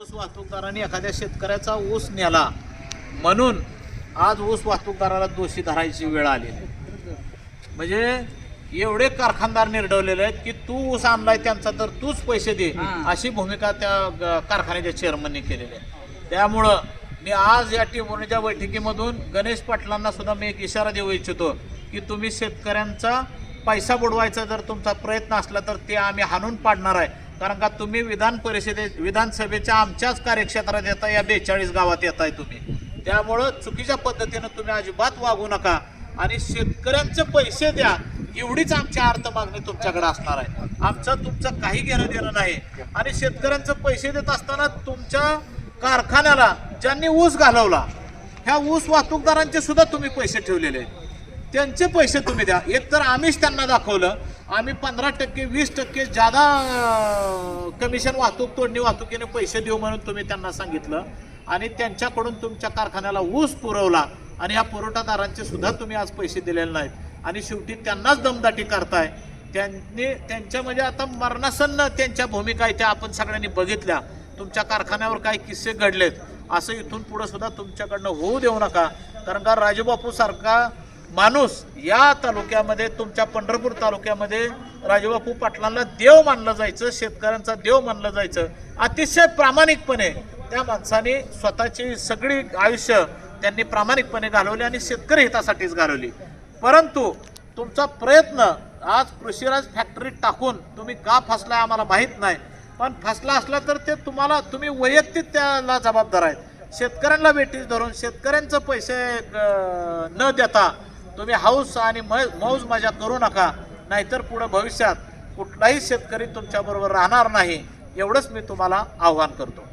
ऊस वाहतूकदाराने एखाद्या शेतकऱ्याचा ऊस नेला म्हणून आज ऊस वाहतूकदाराला दोषी धरायची वेळ आहे. म्हणजे एवढे कारखानदार निर्डवलेले आहेत की तू ऊस आणलाय त्यांचा तर तूच पैसे दे. अशी भूमिका त्या कारखान्याच्या चेअरमनने केलेली आहे त्यामुळं मी आज या टिंबोनीच्या बैठकीमधून गणेश पाटलांना सुद्धा मी एक इशारा देऊ इच्छितो की तुम्ही शेतकऱ्यांचा पैसा बुडवायचा जर तुमचा प्रयत्न असला तर ते आम्ही हाणून पाडणार आहे कारण का तुम्ही विधान परिषदे विधानसभेच्या आमच्याच कार्यक्षेत्रात येता या बेचाळीस गावात येताय तुम्ही. त्यामुळं चुकीच्या पद्धतीनं तुम्ही अजिबात वागू नका आणि शेतकऱ्यांचे पैसे द्या एवढीच आमची अर्थ मागणी तुमच्याकडे असणार आहे. आमचं तुमचं काही घेणं देणं नाही. आणि शेतकऱ्यांचे पैसे देत असताना तुमच्या कारखान्याला ज्यांनी ऊस घालवला ह्या ऊस वाहतूकदारांचे सुद्धा तुम्ही पैसे ठेवलेले आहेत. त्यांचे पैसे तुम्ही द्या. एक तर आम्हीच त्यांना दाखवलं. आम्ही पंधरा टक्के वीस टक्के जादा कमिशन वाहतूक तोडणी वाहतुकीने पैसे देऊ म्हणून तुम्ही त्यांना सांगितलं. आणि त्यांच्याकडून तुमच्या कारखान्याला ऊस पुरवला. आणि ह्या पुरवठादारांचे सुद्धा तुम्ही आज पैसे दिलेले नाहीत. आणि शेवटी त्यांनाच दमदाटी करताय. त्यांनी त्यांच्या म्हणजे आता मरणासन्न त्यांच्या भूमिका आहेत त्या आपण सगळ्यांनी बघितल्या. तुमच्या कारखान्यावर काही किस्से घडलेत. असं इथून पुढं सुद्धा तुमच्याकडनं होऊ देऊ नका. कारण का राजूबापू सारखा माणूस या तालुक्यामध्ये तुमच्या पंढरपूर तालुक्यामध्ये राजूबापू पाटलांना देव मानलं जायचं शेतकऱ्यांचा देव मानलं जायचं अतिशय प्रामाणिकपणे त्या माणसाने स्वतःची सगळी आयुष्य त्यांनी प्रामाणिकपणे घालवली आणि शेतकरी हितासाठीच घालवली. परंतु तुमचा प्रयत्न आज कृषीराज फॅक्टरीत टाकून तुम्ही का फसलाय आम्हाला माहीत नाही पण फसला असला तर ते तुम्हाला तुम्ही वैयक्तिक त्याला जबाबदार आहेत. शेतकऱ्यांना वेटीस धरून शेतकऱ्यांचं पैसे न देता तुम्ही हाऊस आणि मौज मजा करू नका नाहीतर पुढे भविष्यात कुठलाही शेतकरी तुमच्याबरोबर राहणार नाही एवढंच मी तुम्हाला आव्हान करतो.